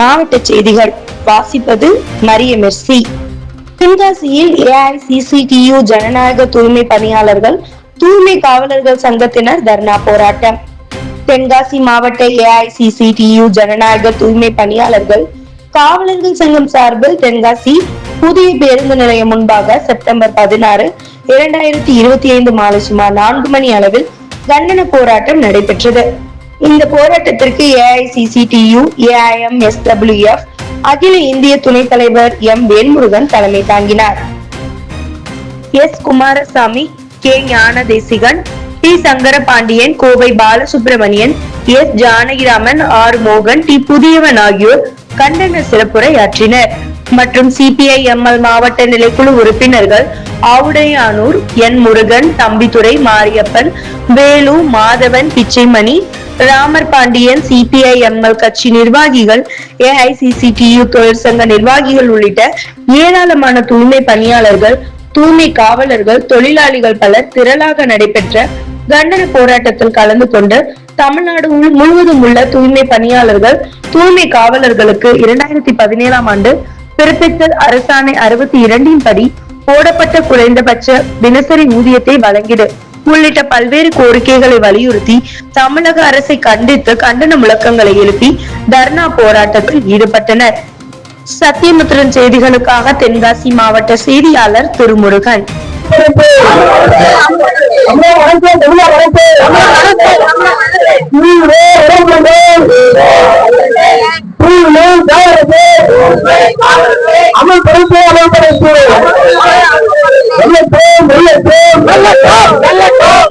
மாவட்ட செய்திகள். வாசிப்பது மரியமெர்சி தென்காசியில் ஏஐசிசிடியு ஜனநாயக தூய்மை பணியாளர்கள் தூய்மை காவலர்கள் சங்கத்தினர் தர்ணா போராட்டம். தென்காசி மாவட்ட ஏஐசிசிடியு ஜனநாயக தூய்மை பணியாளர்கள் காவலர்கள் சங்கம் சார்பில் தென்காசி புதிய பேருந்து நிலையம் முன்பாக செப்டம்பர் பதினாறு இரண்டாயிரத்தி இருபத்தி ஐந்து மாலை சுமார் நான்கு மணி அளவில் கண்டன போராட்டம் நடைபெற்றது. இந்த போராட்டத்திற்கு ஏஐசிசிடியு ஏஐஎம் எஸ்டபிள்யூஎஃப் அகில இந்திய துணைத் தலைவர் எம் வேல்முருகன் தலைமை தாங்கினார். S Kumarasamy K Gnana Desikan T Sankara Pandian Kovai Balasubramanian S Janakiraman R மோகன் டி புதியவன் ஆகியோர் கண்டன சிறப்புரையாற்றினர். மற்றும் சிபிஐ எம்எல் மாவட்ட நிலைக்குழு உறுப்பினர்கள் Avudaiyanoor N Murugan Thambidurai Mariappan Velu Madhavan Pichaimani Ramar Pandian CPI ML கட்சி நிர்வாகிகள் ஏஐசிசிடியு தொழிற்சங்க நிர்வாகிகள் உள்ளிட்ட ஏராளமான தூய்மை பணியாளர்கள் தூய்மை காவலர்கள் தொழிலாளிகள் பலர் திரளாக நடைபெற்ற கண்டன போராட்டத்தில் கலந்து கொண்டு தமிழ்நாடு முழுவதும் உள்ள தூய்மை பணியாளர்கள் தூய்மை காவலர்களுக்கு இரண்டாயிரத்தி பதினேழாம் ஆண்டு பிறப்பித்த அரசாணை அறுபத்தி இரண்டின் படி போடப்பட்ட குறைந்தபட்ச தினசரி ஊதியத்தை வழங்கிடு. உள்ளிட்ட பல்வேறு கோரிக்கைகளை வலியுறுத்தி தமிழக அரசை கண்டித்து கண்டன முழக்கங்களை எழுப்பி தர்ணா போராட்டத்தில் ஈடுபட்டனர். சத்தியமுத்திரன் செய்திகளுக்காக தென்காசி மாவட்ட செய்தியாளர் திருமுருகன். அமல் படைப்பு அமல் படைப்பு வெள்ளத்தோம் வெள்ளத்தோம் வெள்ளத்தோம்.